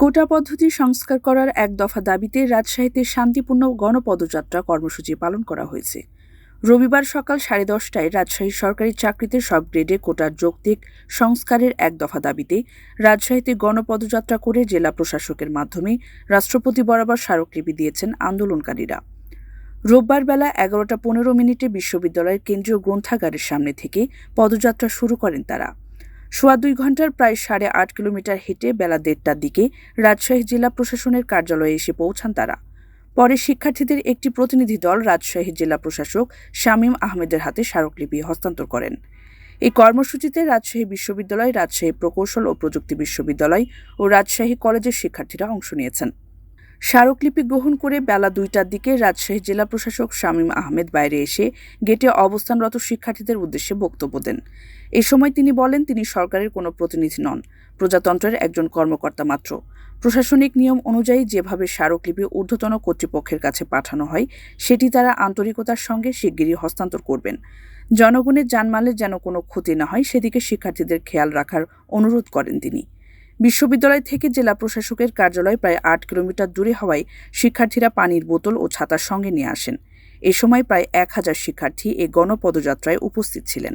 কোটা পদ্ধতি সংস্কার করার এক দফা দাবিতে রাজশাহীতে শান্তিপূর্ণ গণপদযাত্রা কর্মসূচি পালন করা হয়েছে। রবিবার সকাল সাড়ে দশটায় রাজশাহী সরকারি চাকরিতে সব গ্রেডে কোটার যৌক্তিক সংস্কারের এক দফা দাবিতে রাজশাহীতে গণপদযাত্রা করে জেলা প্রশাসকের মাধ্যমে রাষ্ট্রপতি বরাবর স্মারকলিপি দিয়েছেন আন্দোলনকারীরা। রোববার বেলা এগারোটা পনেরো মিনিটে বিশ্ববিদ্যালয়ের কেন্দ্রীয় গ্রন্থাগারের সামনে থেকে পদযাত্রা শুরু করেন তারা। সোয়া দুই ঘণ্টার প্রায় সাড়ে আট কিলোমিটার হেঁটে বেলা দেড়টার দিকে রাজশাহী জেলা প্রশাসনের কার্যালয়ে এসে পৌঁছান তারা। পরে শিক্ষার্থীদের একটি প্রতিনিধি দল রাজশাহী জেলা প্রশাসক শামীম আহমেদের হাতে স্মারকলিপি হস্তান্তর করেন। এই কর্মসূচিতে রাজশাহী বিশ্ববিদ্যালয়, রাজশাহী প্রকৌশল ও প্রযুক্তি বিশ্ববিদ্যালয় ও রাজশাহী কলেজের শিক্ষার্থীরা অংশ নিয়েছেন। স্মারকলিপি গ্রহণ করে বেলা দুইটার দিকে রাজশাহী জেলা প্রশাসক শামীম আহমেদ বাইরে এসে গেটে অবস্থানরত শিক্ষার্থীদের উদ্দেশ্যে বক্তব্য দেন। এ সময় তিনি বলেন, তিনি সরকারের কোনো প্রতিনিধি নন, প্রজাতন্ত্রের একজন কর্মকর্তা মাত্র। প্রশাসনিক নিয়ম অনুযায়ী যেভাবে স্মারকলিপি ঊর্ধ্বতন কর্তৃপক্ষের কাছে পাঠানো হয়, সেটি তারা আন্তরিকতার সঙ্গে শিগগিরই হস্তান্তর করবেন। জনগণের জানমালের যেন কোনো ক্ষতি না হয়, সেদিকে শিক্ষার্থীদের খেয়াল রাখার অনুরোধ করেন তিনি। বিশ্ববিদ্যালয় থেকে জেলা প্রশাসকের কার্যালয় প্রায় আট কিলোমিটার দূরে হওয়ায় শিক্ষার্থীরা পানির বোতল ও ছাতার সঙ্গে নিয়ে আসেন। এ সময় প্রায় এক হাজার শিক্ষার্থী এ গণপদযাত্রায় উপস্থিত ছিলেন।